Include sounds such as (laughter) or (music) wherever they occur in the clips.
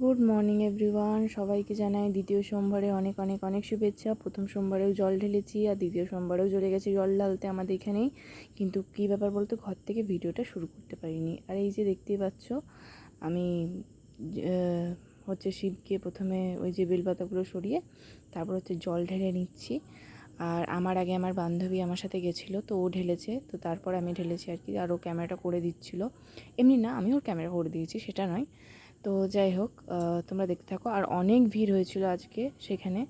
Good morning everyone সবাইকে জানাই দ্বিতীয় সোমবারে অনেক অনেক অনেক শুভেচ্ছা। প্রথম সোমবারেও জল ঢেলেছি আর দ্বিতীয় সোমবারেও চলে গেছি জল ঢালতে আমাদের এখানেই। কিন্তু কী ব্যাপার বলতো, ঘর থেকে ভিডিওটা শুরু করতে পারিনি। আর এই যে দেখতেই পাচ্ছ, আমি হচ্ছে শিবকে প্রথমে ওই যে বেলপাতাগুলো সরিয়ে তারপর হচ্ছে জল ঢেলে নিচ্ছি। আর আমার আগে আমার বান্ধবী আমার সাথে গেছিল, তো ও ঢেলেছে। তো তারপর আমি ঢেলেছি আর কি, আর ও ক্যামেরাটা করে দিচ্ছিল। এমনি না, আমি ওর ক্যামেরা করে দিয়েছি, সেটা নয়। তো যাই হোক তোমরা দেখতে থাকো। আর অনেক ভিড় হয়েছিল আজকে সেখানে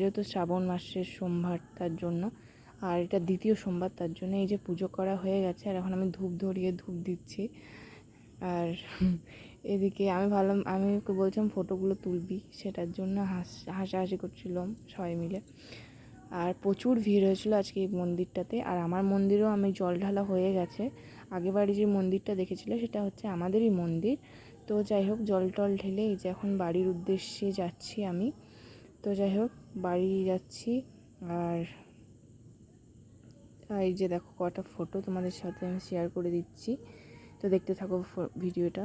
যেহেতু শ্রাবণ মাসের সোমবার তার জন্য, আর এটা দ্বিতীয় সোমবার তার জন্য। এই যে পুজো করা হয়ে গেছে, আর এখন আমি ধূপ ধরিয়ে ধূপ দিচ্ছি। আর (laughs) এদিকে আমি ভাবলাম, আমি বলছিলাম, ফটোগুলো তুলবি। সেটার জন্য হাস, হাসাহাসি করছিলাম সবাই মিলে। আর প্রচুর ভিড় হয়েছিল আজকে এই মন্দিরটাতে। আর আমার মন্দিরেও আমি জল ঢালা হয়ে গেছে। আগেবারে যে মন্দিরটা দেখেছিলে, সেটা হচ্ছে আমাদেরই মন্দির। তো যাই হোক, জল টল ঢেলে এই যে এখন বাড়ির উদ্দেশ্যে যাচ্ছি আমি। তো যাই হোক, বাড়ি যাচ্ছি আর এই যে দেখো কটা ফটো তোমাদের সাথে আমি শেয়ার করে দিচ্ছি। তো দেখতে থাকো ভিডিওটা।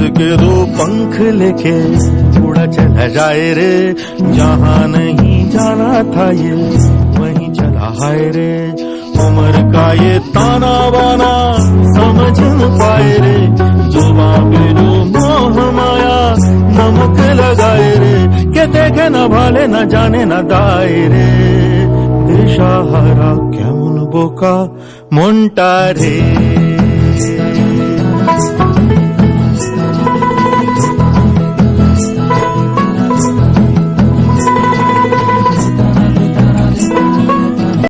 के दो पंख लेके उड़ा चला जाए रे जहाँ नहीं जाना था ये वहीं चला हाय रे उम्र का ये ताना बाना समझ न पाए रे जुबा पे जो मोह माया नमक लगाए रे के देखे न भाले न जाने न दाए रे দিশাহারা কেমন বোকা মনটা রে